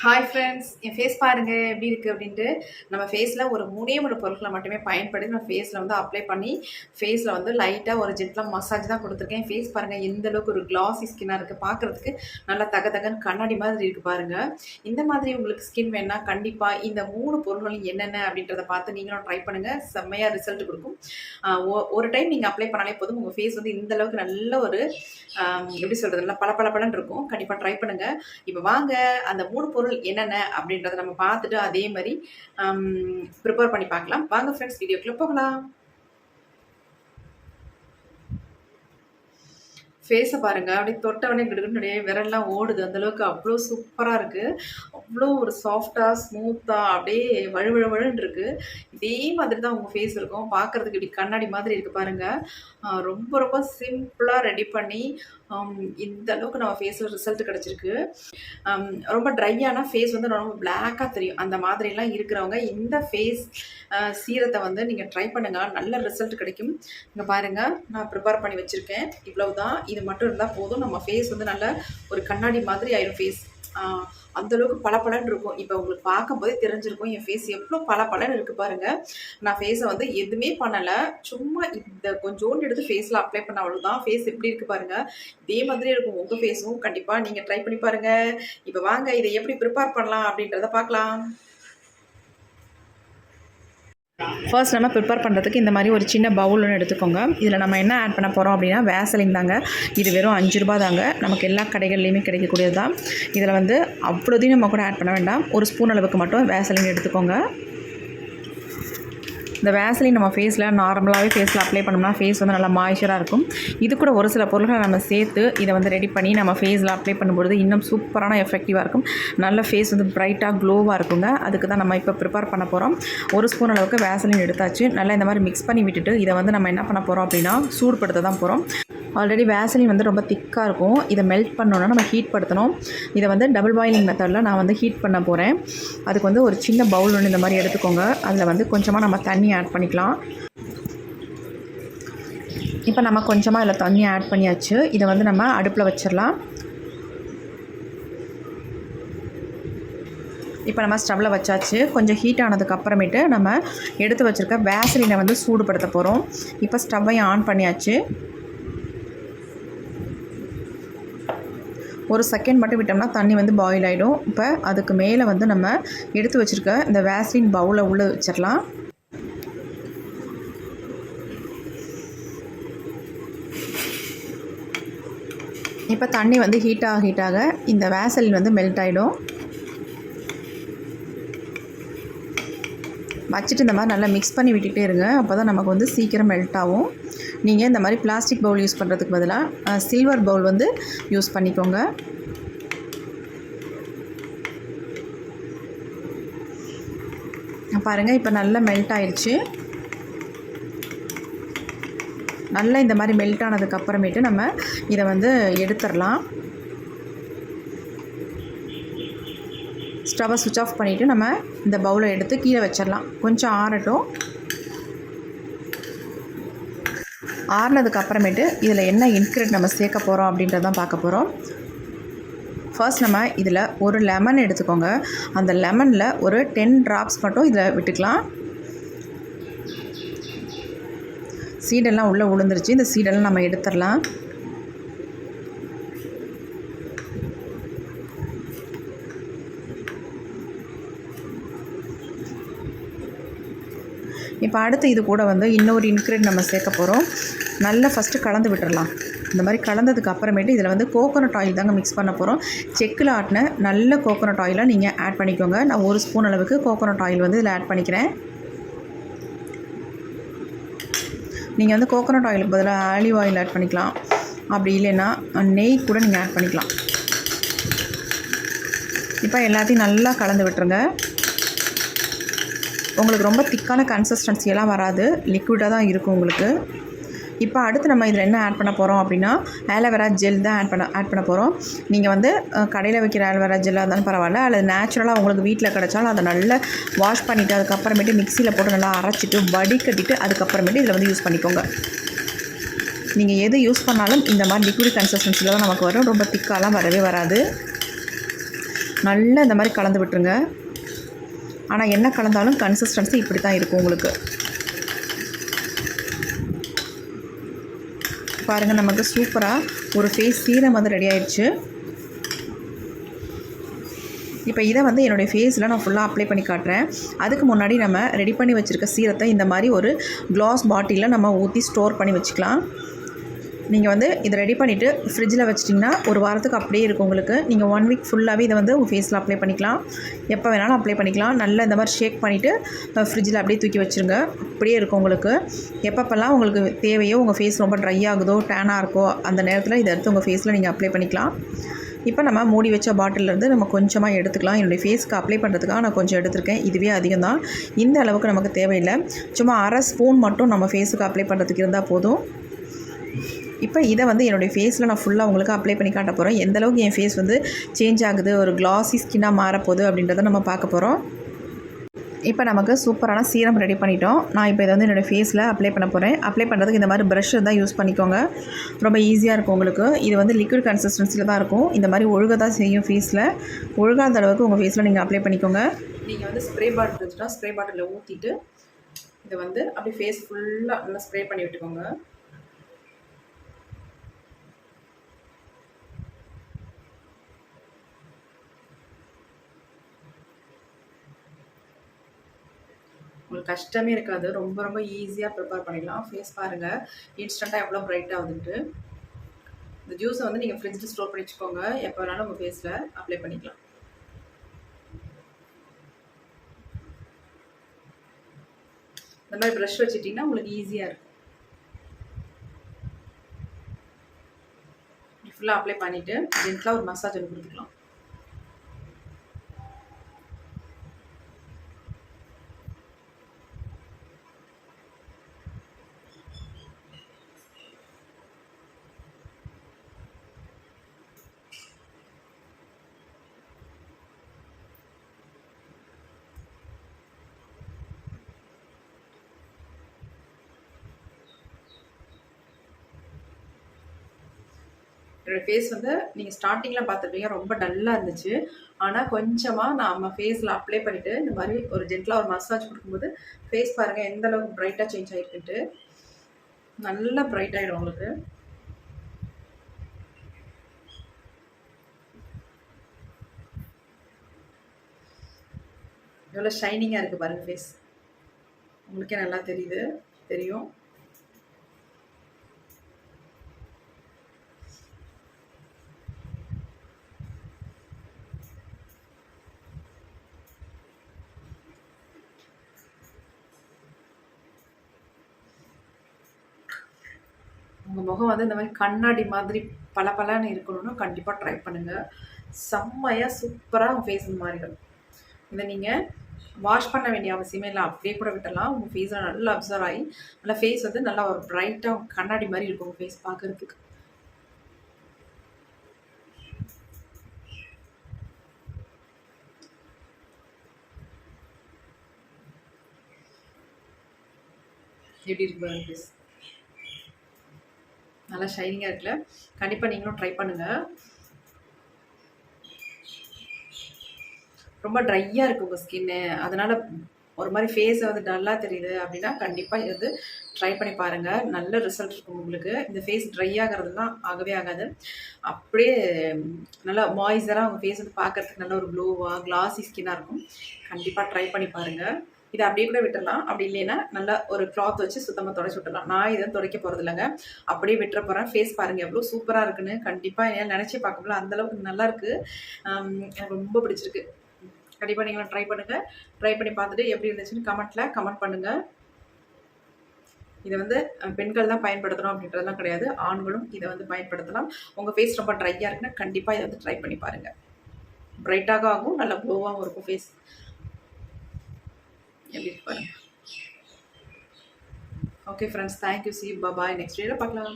Hi friends என் face பாருங்க எப்படி இருக்குது அப்படின்ட்டு. நம்ம ஃபேஸில் ஒரு மூணே மூணு பொருட்களை மட்டுமே பயன்படுத்தி நம்ம ஃபேஸில் வந்து அப்ளை பண்ணி ஃபேஸில் வந்து லைட்டாக ஒரு ஜென்டில் மசாஜ் தான் கொடுத்துருக்கேன். ஃபேஸ் பாருங்கள் எந்த அளவுக்கு ஒரு கிளாஸி ஸ்கின்னாக இருக்குது பார்க்குறதுக்கு நல்லா தக தகன்னு கண்ணாடி மாதிரி இருக்குது பாருங்கள் இந்த மாதிரி உங்களுக்கு ஸ்கின் வேணால் கண்டிப்பாக இந்த மூணு பொருட்களும் என்னென்ன அப்படின்றத பார்த்து நீங்களும் ட்ரை பண்ணுங்கள் செம்மையாக ரிசல்ட் கொடுக்கும். ஒ- ஒரு டைம் நீங்கள் அப்ளை பண்ணாலே போதும். உங்கள் ஃபேஸ் வந்து இந்த அளவுக்கு நல்ல ஒரு எப்படி சொல்கிறது நல்லா பளபளபளன்னு இருக்கும். கண்டிப்பாக ட்ரை பண்ணுங்கள் இப்போ வாங்க அந்த மூணு பொருள் என்னென்ன அப்படின்றத நம்ம பார்த்துட்டு அதே மாதிரி ப்ரிப்பேர் பண்ணி பார்க்கலாம். வாங்க ஃப்ரெண்ட்ஸ் வீடியோக்குள்ளே போகலாம். ஃபேஸை பாருங்கள் அப்படியே தொட்டவனே கிடுக்குன்னு விரல்லாம் ஓடுது. அந்தளவுக்கு அவ்வளோ சூப்பராக இருக்குது அவ்வளோ ஒரு சாஃப்டாக ஸ்மூத்தாக அப்படியே வழுவழுவழுன்னு இருக்குது இதே மாதிரி தான் உங்கள் ஃபேஸ் இருக்கும். பார்க்குறதுக்கு இப்படி கண்ணாடி மாதிரி இருக்குது பாருங்கள் ரொம்ப ரொம்ப சிம்பிளாக ரெடி பண்ணி இந்த அளவுக்கு நம்ம ஃபேஸில் ரிசல்ட் கிடச்சிருக்கு. ரொம்ப ட்ரையான ஃபேஸ் வந்து ரொம்ப பிளாக்காக தெரியும். அந்த மாதிரிலாம் இருக்கிறவங்க இந்த ஃபேஸ் சீரத்தை வந்து நீங்கள் ட்ரை பண்ணுங்கள் நல்ல ரிசல்ட் கிடைக்கும். இங்கே பாருங்கள் நான் ப்ரிப்பேர் பண்ணி வச்சுருக்கேன். இவ்வளவு தான் இது இது மட்டும் இருந்தால் போதும். நம்ம ஃபேஸ் வந்து நல்ல ஒரு கண்ணாடி மாதிரி ஆயிடும் ஃபேஸ் அந்தளவுக்கு பளபளன்னு இருக்கும். இப்போ உங்களுக்கு பார்க்கும்போதே தெரிஞ்சிருக்கும் என் ஃபேஸ் எவ்வளோ பளபளன்னு இருக்குது பாருங்கள் நான் ஃபேஸை வந்து எதுவுமே பண்ணலை. சும்மா இந்த கொஞ்சோண்டு எடுத்து ஃபேஸில் அப்ளை பண்ண அவ்வளோதான் ஃபேஸ் எப்படி இருக்குது பாருங்கள் இதே மாதிரி இருக்கும். உங்கள் ஃபேஸும் கண்டிப்பாக நீங்கள் ட்ரை பண்ணி பாருங்கள் இப்போ வாங்க இதை எப்படி ப்ரிப்பேர் பண்ணலாம் அப்படின்றத பார்க்கலாம். ஃபர்ஸ்ட் நம்ம ப்ரிப்பேர் பண்ணுறதுக்கு இந்த மாதிரி ஒரு சின்ன பவுல் ஒன்று எடுத்துக்கோங்க. இதில் நம்ம என்ன ஆட் பண்ண போகிறோம் அப்படின்னா வேசலின் தாங்க. இது வெறும் அஞ்சு ரூபா தாங்க. நமக்கு எல்லா கடைகள்லையுமே கிடைக்கக்கூடியது தான். இதில் வந்து அவ்வளோதையும் நம்ம கூட ஆட் பண்ண வேண்டாம். ஒரு ஸ்பூன் அளவுக்கு மட்டும் வேசலின் எடுத்துக்கோங்க. இந்த வேசலின் நம்ம ஃபேஸில் நார்மலாகவே ஃபேஸில் அப்ளை பண்ணோம்னா ஃபேஸ் வந்து நல்லா மாய்ச்சராக இருக்கும். இது கூட ஒரு சில பொருட்களை நம்ம சேர்த்து இதை வந்து ரெடி பண்ணி நம்ம ஃபேஸில் அப்ளை பண்ணும்பொழுது இன்னும் சூப்பரான எஃபெக்டிவாக இருக்கும். நல்ல ஃபேஸ் வந்து ப்ரைட்டாக க்ளோவாக இருக்குங்க. அதுக்கு தான் நம்ம இப்போ ப்ரிப்பேர் பண்ண போகிறோம் ஒரு ஸ்பூன் அளவுக்கு வேசலின் எடுத்தாச்சு. நல்லா இந்த மாதிரி மிக்ஸ் பண்ணி விட்டுட்டு இதை வந்து நம்ம என்ன பண்ண போகிறோம் அப்படின்னா சூடுபடுத்த தான் போகிறோம் ஆல்ரெடி வேசலின் வந்து ரொம்ப திக்காக இருக்கும். இதை மெல்ட் பண்ணோன்னா நம்ம ஹீட் படுத்தணும். இதை வந்து டபுள் பாயிலிங் மெத்தடில் நான் வந்து ஹீட் பண்ண போகிறேன் அதுக்கு வந்து ஒரு சின்ன பவுல் ஒன்று இந்த மாதிரி எடுத்துக்கோங்க. அதில் வந்து கொஞ்சமாக நம்ம தண்ணி ஆட் பண்ணிக்கலாம். இப்போ நம்ம கொஞ்சமாக இதில் தண்ணி ஆட் பண்ணியாச்சு. இதை வந்து நம்ம அடுப்பில் வச்சிடலாம். இப்போ நம்ம ஸ்டவ்வில் வச்சாச்சு. கொஞ்சம் ஹீட் ஆனதுக்கு அப்புறமேட்டு நம்ம எடுத்து வச்சுருக்க வேசலினை வந்து சூடுபடுத்த போகிறோம் இப்போ ஸ்டவ்வையும் ஆன் பண்ணியாச்சு. ஒரு செகண்ட் மட்டும் விட்டோம்னா தண்ணி வந்து பாயில் ஆகிடும் இப்போ அதுக்கு மேலே வந்து நம்ம எடுத்து வச்சுருக்க இந்த வேஸ்லின் பவுலை உள்ளே வச்சிடலாம் இப்போ தண்ணி வந்து ஹீட்டாக ஹீட்டாக இந்த வேசலின் வந்து மெல்ட் ஆகிடும் வச்சுட்டு இந்த மாதிரி நல்லா மிக்ஸ் பண்ணி விட்டுகிட்டே இருங்க. அப்போ தான் நமக்கு வந்து சீக்கிரம் மெல்ட் ஆகும். நீங்கள் இந்த மாதிரி பிளாஸ்டிக் பவுல் யூஸ் பண்ணுறதுக்கு பதிலாக சில்வர் பவுல் வந்து யூஸ் பண்ணிக்கோங்க. பாருங்கள் இப்போ நல்லா மெல்ட் ஆயிடுச்சு நல்லா இந்த மாதிரி மெல்ட் ஆனதுக்கு அப்புறமேட்டு நம்ம இதை வந்து எடுத்துடலாம். ஸ்டவ்வை சுவிட்ச் ஆஃப் பண்ணிவிட்டு நம்ம இந்த பவுலை எடுத்து கீழே வச்சிடலாம். கொஞ்சம் ஆறட்டும். ஆறுனதுக்கு அப்புறமேட்டு இதில் என்ன இன்க்ரீட் நம்ம சேர்க்க போகிறோம் அப்படின்றதான் பார்க்க போகிறோம் ஃபர்ஸ்ட் நம்ம இதில் ஒரு லெமன் எடுத்துக்கோங்க. அந்த லெமனில் ஒரு டென் ட்ராப்ஸ் மட்டும் இதில் விட்டுக்கலாம். சீடெல்லாம் உள்ளே விழுந்துருச்சு இந்த சீடெல்லாம் நம்ம எடுத்துடலாம். இப்போ அடுத்து இது கூட வந்து இன்னொரு இன்க்ரீட் நம்ம சேர்க்க போகிறோம் நல்லா ஃபஸ்ட்டு கலந்து விட்டுறலாம். இந்த மாதிரி கலந்ததுக்கு அப்புறமேட்டு இதில் வந்து கோகோனட் ஆயில் தாங்க மிக்ஸ் பண்ண போகிறோம் செக்கில் ஆட்டின நல்ல கோகோனட் ஆயிலை நீங்கள் ஆட் பண்ணிக்கோங்க. நான் ஒரு ஸ்பூன் அளவுக்கு கோகோனட் ஆயில் வந்து இதில் ஆட் பண்ணிக்கிறேன். நீங்கள் வந்து கோகோனட் ஆயிலுக்கு பதிலாக ஆலிவ் ஆயில் ஆட் பண்ணிக்கலாம். அப்படி இல்லைன்னா நெய் கூட நீங்கள் ஆட் பண்ணிக்கலாம். இப்போ எல்லாத்தையும் நல்லா கலந்து விட்டுருங்க. உங்களுக்கு ரொம்ப திக்கான கன்சிஸ்டன்சியெல்லாம் வராது. லிக்விடாக தான் இருக்கும் உங்களுக்கு. இப்போ அடுத்து நம்ம இதில் என்ன ஆட் பண்ண போகிறோம் அப்படின்னா ஆலோவேரா ஜெல் தான் ஆட் பண்ண ஆட் பண்ண போகிறோம் நீங்கள் வந்து கடையில் வைக்கிற ஆலோவேரா ஜெல்லாக இருந்தாலும் பரவாயில்ல. அல்லது நேச்சுரலாக உங்களுக்கு வீட்டில் கிடச்சாலும் அதை நல்லா வாஷ் பண்ணிவிட்டு அதுக்கப்புறமேட்டு மிக்சியில் போட்டு நல்லா அரைச்சிட்டு வடிகட்டிட்டு அதுக்கப்புறமேட்டு இதில் வந்து யூஸ் பண்ணிக்கோங்க. நீங்கள் எது யூஸ் பண்ணாலும் இந்த மாதிரி லிக்விட் கன்சிஸ்டன்சியில் தான் நமக்கு வரும். ரொம்ப திக்காலாம் வரவே வராது. நல்லா இந்த மாதிரி கலந்து விட்டுருங்க. ஆனால் என்ன கலந்தாலும் கன்சிஸ்டன்சி இப்படி தான் இருக்கும் உங்களுக்கு. பாருங்கள் நமக்கு சூப்பராக ஒரு ஃபேஸ் சீரம் வந்து ரெடி ஆயிடுச்சு. இப்போ இதை வந்து என்னுடைய ஃபேஸில் நான் ஃபுல்லாக அப்ளை பண்ணி காட்டுறேன். அதுக்கு முன்னாடி நம்ம ரெடி பண்ணி வச்சுருக்க சீரத்தை இந்த மாதிரி ஒரு க்ளாஸ் பாட்டிலில் நம்ம ஊற்றி ஸ்டோர் பண்ணி வச்சுக்கலாம். நீங்கள் வந்து இதை ரெடி பண்ணிவிட்டு ஃப்ரிட்ஜில் வச்சிட்டிங்கன்னா ஒரு வாரத்துக்கு அப்படியே இருக்கும் உங்களுக்கு. நீங்கள் ஒன் வீக் ஃபுல்லாகவே இதை வந்து உங்கள் ஃபேஸில் அப்ளை பண்ணிக்கலாம். எப்போ வேணாலும் அப்ளை பண்ணிக்கலாம். நல்லா இந்த மாதிரி ஷேக் பண்ணிவிட்டு ஃப்ரிட்ஜில் அப்படியே தூக்கி வச்சுருங்க. அப்படியே இருக்கும் உங்களுக்கு. எப்பப்பெல்லாம் உங்களுக்கு தேவையோ உங்கள் ஃபேஸ் ரொம்ப ட்ரை ஆகுதோ டேனாக இருக்கோ அந்த நேரத்தில் இதை எடுத்து உங்கள் ஃபேஸில் நீங்கள் அப்ளை பண்ணிக்கலாம். இப்போ நம்ம மூடி வச்ச பாட்டிலேருந்து நம்ம கொஞ்சமாக எடுத்துக்கலாம். என்னுடைய ஃபேஸ்க்கு அப்ளை பண்ணுறதுக்காக நான் கொஞ்சம் எடுத்திருக்கேன். இதுவே அதிகம் தான். இந்த அளவுக்கு நமக்கு தேவையில்லை. சும்மா அரை ஸ்பூன் மட்டும் நம்ம ஃபேஸுக்கு அப்ளை பண்ணுறதுக்கு இருந்தால் போதும். இப்போ இதை வந்து என்னுடைய ஃபேஸில் நான் ஃபுல்லாக உங்களுக்கு அப்ளை பண்ணி காட்ட போகிறேன் எந்தளவுக்கு என் ஃபேஸ் வந்து சேஞ்ச் ஆகுது ஒரு க்ளாஸி ஸ்கின்னாக மாறப்போகுது அப்படின்றத நம்ம பார்க்க போகிறோம் இப்போ நமக்கு சூப்பரான சீரம் ரெடி பண்ணிட்டோம். நான் இப்போ இதை வந்து என்னோடய ஃபேஸில் அப்ளை பண்ண போகிறேன் அப்ளை பண்ணுறதுக்கு இந்த மாதிரி ப்ரஷ் தான் யூஸ் பண்ணிக்கோங்க. ரொம்ப ஈஸியாக இருக்கும் உங்களுக்கு. இது வந்து லிக்விட் கன்சிஸ்டன்சியில் தான் இருக்கும். இந்த மாதிரி ஒழுக தான் செய்யும் ஃபேஸில் ஒழுகாத அளவுக்கு உங்கள் ஃபேஸில் நீங்கள் அப்ளை பண்ணிக்கோங்க. நீங்கள் வந்து ஸ்ப்ரே பாட்டில் இருந்துச்சுன்னா ஸ்ப்ரே பாட்டிலில் ஊற்றிட்டு இதை வந்து அப்படியே ஃபேஸ் ஃபுல்லாக நல்லா ஸ்ப்ரே பண்ணி விட்டுக்கோங்க. கஷ்டமே இருக்காது. ரொம்ப ரொம்ப ஈஸியாக ப்ரிப்பேர் பண்ணிடலாம். ஃபேஸ் பாருங்கள் இன்ஸ்டண்ட்டாக எவ்வளோ ப்ரைட் ஆகுதுன்ட்டு. இந்த ஜூஸை வந்து நீங்கள் ஃப்ரிட்ஜில் ஸ்டோர் பண்ணி வச்சுக்கோங்க. எப்போ வேணாலும் உங்கள் ஃபேஸில் அப்ளை பண்ணிக்கலாம். இந்த மாதிரி ப்ரஷ் வச்சுட்டிங்கன்னா உங்களுக்கு ஈஸியாக இருக்கும். ஃபுல்லாக அப்ளை பண்ணிவிட்டு ஜென்டலாக ஒரு மசாஜ் ஒன்று கொடுத்துக்கலாம். என்னோடய ஃபேஸ் வந்து நீங்கள் ஸ்டார்டிங்கில் பார்த்துருப்பீங்க. ரொம்ப டல்லாக இருந்துச்சு. ஆனால் கொஞ்சமாக நம்ம ஃபேஸில் அப்ளை பண்ணிவிட்டு இந்த மாதிரி ஒரு ஜென்டலாக ஒரு மசாஜ் கொடுக்கும்போது ஃபேஸ் பாருங்கள் எந்த அளவுக்கு ப்ரைட்டாக சேஞ்ச் ஆகிருக்குன்ட்டு நல்லா ப்ரைட் ஆகிடும் உங்களுக்கு. எவ்வளோ ஷைனிங்காக இருக்குது பாருங்கள் ஃபேஸ் உங்களுக்கே நல்லா தெரியுது. தெரியும். உங்கள் முகம் வந்து இந்த மாதிரி கண்ணாடி மாதிரி பல பலன்னு இருக்கணும்னா கண்டிப்பாக ட்ரை பண்ணுங்கள் செம்மையாக சூப்பராக உங்கள் ஃபேஸ் மாறிடும். இதை நீங்கள் வாஷ் பண்ண வேண்டிய அவசியமே இல்லை. அப்படியே கூட விட்டலாம் உங்கள் ஃபேஸில் நல்லா அப்சர்வ் ஆகி நல்லா ஃபேஸ் வந்து நல்லா ஒரு ப்ரைட்டாக கண்ணாடி மாதிரி இருக்கும் உங்கள் ஃபேஸ் பார்க்குறதுக்கு. எப்படி இருக்கு ஃபேஸ் நல்லா ஷைனிங்காக இருக்குல்ல? கண்டிப்பாக நீங்களும் ட்ரை பண்ணுங்கள் ரொம்ப ட்ரையாக இருக்குது உங்கள் ஸ்கின்னு அதனால் ஒரு மாதிரி ஃபேஸை வந்து டல்லாக தெரியுது அப்படின்னா கண்டிப்பாக இது வந்து ட்ரை பண்ணி பாருங்கள் நல்ல ரிசல்ட் இருக்கும் உங்களுக்கு. இந்த ஃபேஸ் ட்ரை ஆகிறதுலாம் ஆகவே ஆகாது. அப்படியே நல்லா மாய்ஸராக உங்கள் ஃபேஸ் வந்து பார்க்குறதுக்கு நல்ல ஒரு க்ளோவாக கிளாஸி ஸ்கின்னாக இருக்கும். கண்டிப்பாக ட்ரை பண்ணி பாருங்கள் இதை அப்படியே கூட விட்டுடலாம் அப்படி இல்லைன்னா நல்லா ஒரு கிளாத் வச்சு சுத்தமாக தொடச்சி விட்டுடலாம் நான் இதை துடைக்க போகிறது இல்லைங்க அப்படியே விட்டுற போகிறேன் ஃபேஸ் பாருங்கள் எவ்வளோ சூப்பராக இருக்குன்னு. கண்டிப்பாக என்னால் நினச்சி பார்க்கல அந்தளவுக்கு நல்லாயிருக்கு எனக்கு ரொம்ப பிடிச்சிருக்கு. கண்டிப்பாக நீங்களும் ட்ரை பண்ணுங்கள் ட்ரை பண்ணி பார்த்துட்டு எப்படி இருந்துச்சுன்னு கமெண்ட்டில் கமெண்ட் பண்ணுங்கள் இதை வந்து பெண்கள் தான் பயன்படுத்தணும் அப்படின்றதெல்லாம் கிடையாது. ஆண்களும் இதை வந்து பயன்படுத்தலாம். உங்கள் ஃபேஸ் ரொம்ப ட்ரையாக இருக்குன்னா கண்டிப்பாக இதை வந்து ட்ரை பண்ணி பாருங்கள் ப்ரைட்டாக ஆகும் நல்லா க்ளோவாகவும் இருக்கும் ஃபேஸ் எப்படி பாருங்க okay friends thank you see bye next வீடியோவில் பார்க்கலாம்